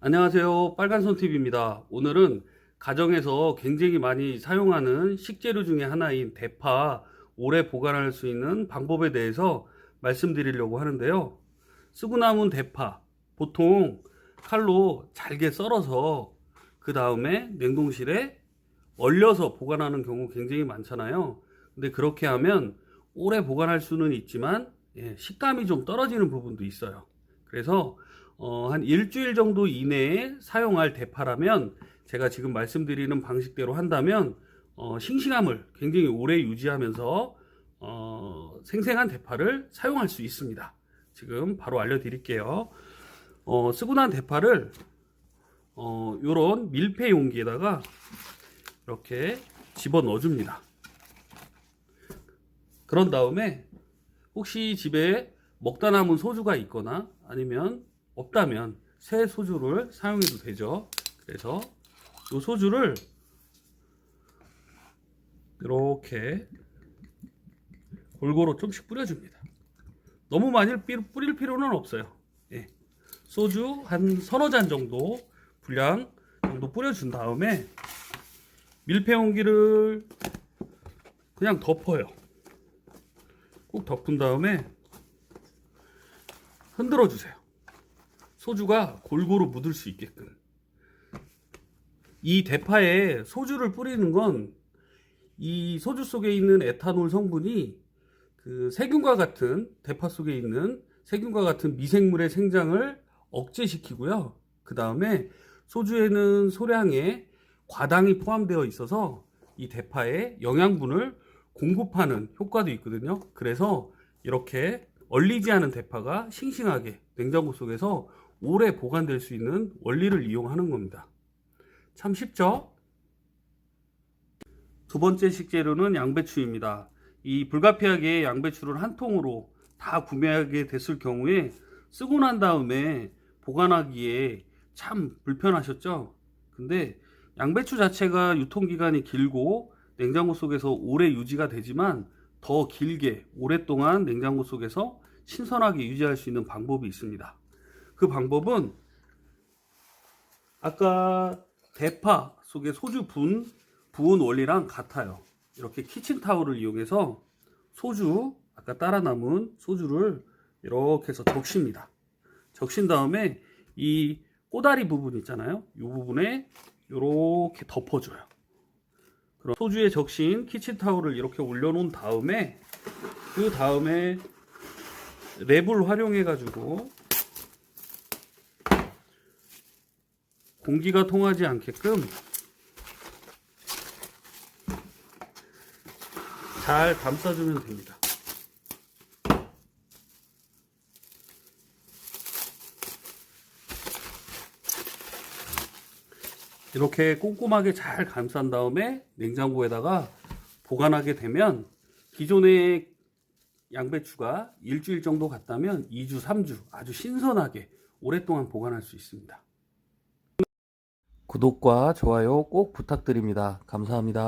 안녕하세요. 빨간손TV입니다. 오늘은 가정에서 굉장히 많이 사용하는 식재료 중에 하나인 대파 오래 보관할 수 있는 방법에 대해서 말씀드리려고 하는데요. 쓰고 남은 대파 보통 칼로 잘게 썰어서 그 다음에 냉동실에 얼려서 보관하는 경우 굉장히 많잖아요. 근데 그렇게 하면 오래 보관할 수는 있지만 예, 식감이 좀 떨어지는 부분도 있어요. 그래서 어, 한 일주일 정도 이내에 사용할 대파라면 제가 지금 말씀드리는 방식대로 한다면 어, 싱싱함을 굉장히 오래 유지하면서 어, 생생한 대파를 사용할 수 있습니다. 지금 바로 알려드릴게요. 어, 쓰고 난 대파를 어, 요런 밀폐 용기에다가 이렇게 집어 넣어줍니다. 그런 다음에 혹시 집에 먹다 남은 소주가 있거나 아니면 없다면 새 소주를 사용해도 되죠. 그래서 이 소주를 이렇게 골고루 좀씩 뿌려줍니다. 너무 많이 뿌릴 필요는 없어요. 예. 소주 한 서너 잔 정도 분량 정도 뿌려준 다음에 밀폐 용기를 그냥 덮어요. 꼭 덮은 다음에 흔들어 주세요. 소주가 골고루 묻을 수 있게끔. 이 대파에 소주를 뿌리는 건 이 소주 속에 있는 에탄올 성분이 그 세균과 같은 대파 속에 있는 세균과 같은 미생물의 생장을 억제시키고요. 그 다음에 소주에는 소량의 과당이 포함되어 있어서 이 대파에 영양분을 공급하는 효과도 있거든요. 그래서 이렇게 얼리지 않은 대파가 싱싱하게 냉장고 속에서 오래 보관될 수 있는 원리를 이용하는 겁니다. 참 쉽죠? 두 번째 식재료는 양배추입니다. 이 불가피하게 양배추를 한 통으로 다 구매하게 됐을 경우에 쓰고 난 다음에 보관하기에 참 불편하셨죠? 근데 양배추 자체가 유통기간이 길고 냉장고 속에서 오래 유지가 되지만 더 길게 오랫동안 냉장고 속에서 신선하게 유지할 수 있는 방법이 있습니다. 그 방법은 아까 대파 속에 소주 분 부은 원리랑 같아요. 이렇게 키친타올을 이용해서 소주 아까 따라 남은 소주를 이렇게 해서 적십니다. 적신 다음에 이 꼬다리 부분 있잖아요. 이 부분에 이렇게 덮어줘요. 소주에 적신 키친타올을 이렇게 올려놓은 다음에 그 다음에 랩을 활용해 가지고 공기가 통하지 않게끔 잘 감싸주면 됩니다. 이렇게 꼼꼼하게 잘 감싼 다음에 냉장고에다가 보관하게 되면 기존의 양배추가 일주일 정도 갔다면 2주, 3주 아주 신선하게 오랫동안 보관할 수 있습니다. 구독과 좋아요 꼭 부탁드립니다. 감사합니다.